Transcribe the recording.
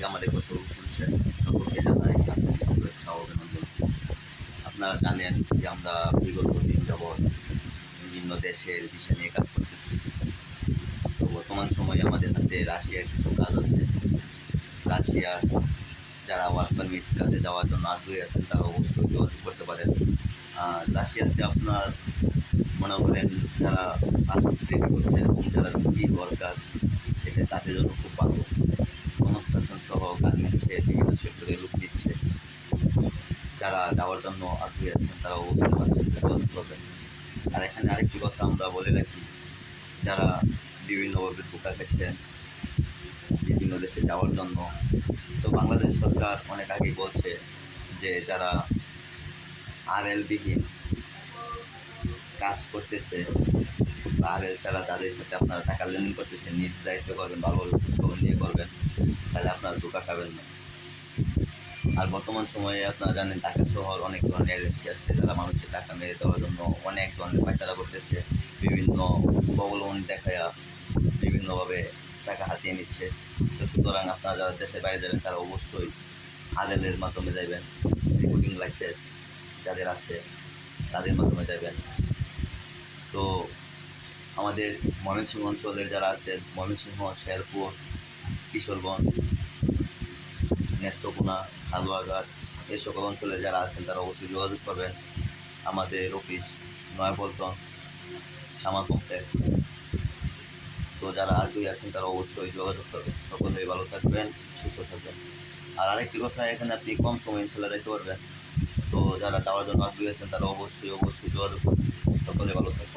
থেকে আমাদের কথা শুনছেন সকলকে জানাই। আন্তরিক শুভেচ্ছা অভিনন্দন আপনারা জানেন যে আমরা বিগত দিন যাবৎ বিভিন্ন দেশের বিষয় নিয়ে কাজ করতেছি। তো বর্তমান সময়ে আমাদের হাতে রাশিয়ার কিছু কাজ আছে। রাশিয়ার যারা ওয়ার্ক পারমিট কাজে যাওয়ার জন্য আগ্রহী আছেন, তারা অবশ্যই যোগাযোগ করতে পারেন। রাশিয়াতে আপনার মনে করেন যারা রেডি করছেন এবং যারা স্কিল ওয়ার্কার এটা তাদের জন্য খুব ভালো কনস্ট্রাকশন সহ কাজ নিচ্ছে বিভিন্ন সেক্টরে লোক দিচ্ছে যারা যাওয়ার জন্য আগ্রহী আছেন তারা আমার সাথে আর এখানে আরেকটি কথা আমরা বলে রাখি, যারা বিভিন্নভাবে ধোকা গেছেন বিভিন্ন দেশে যাওয়ার জন্য, তো বাংলাদেশ সরকার অনেক আগেই বলছে যে যারা আর বিহীন কাজ করতেছে আর এল ছাড়া তাদের সাথে আপনারা টাকা লেনদেন করতেছেন দায়িত্ব করবেন ভালোভাবে খোঁজখবর নিয়ে করবেন, তাহলে আপনারা ধোকা খাবেন না। আর বর্তমান সময়ে আপনারা জানেন, ঢাকা শহর অনেক ধরনের এজেন্সি আছে, যারা মানুষের টাকা মেরে দেওয়ার জন্য অনেক ধরনের পায়তারা করতেছে, বিভিন্ন প্রবলমন দেখায়া বিভিন্নভাবে টাকা হাতিয়ে নিচ্ছে। তো সুতরাং আপনারা যারা দেশের বাইরে যাবেন, তারা অবশ্যই আদেলের মাধ্যমে যাবেন রিপোর্টিং লাইসেন্স যাদের আছে, তাদের মাধ্যমে যাবেন তো আমাদের ময়মনসিংহ অঞ্চলের যারা আছে ময়মনসিংহ, শেরপুর, কিশোরগঞ্জ নেত্রকোনা হালুয়াঘাট এই সকল অঞ্চলে যারা আছেন তারা অবশ্যই যোগাযোগ করবেন। আমাদের অফিস নয়াপল্টন শ্যামা তো যারা আগ্রহী আছেন তারা অবশ্যই যোগাযোগ করবেন। সকলেই ভালো থাকবেন, সুস্থ থাকবেন। আর আরেকটি কথা, এখানে আপনি কম সময়ে ইনশাল্লাহ দেখতে পারবেন। তো যারা যাওয়ার জন্য আগ্রহী আছেন তারা অবশ্যই অবশ্যই যোগাযোগ করবেন সকলে ভালো থাকুন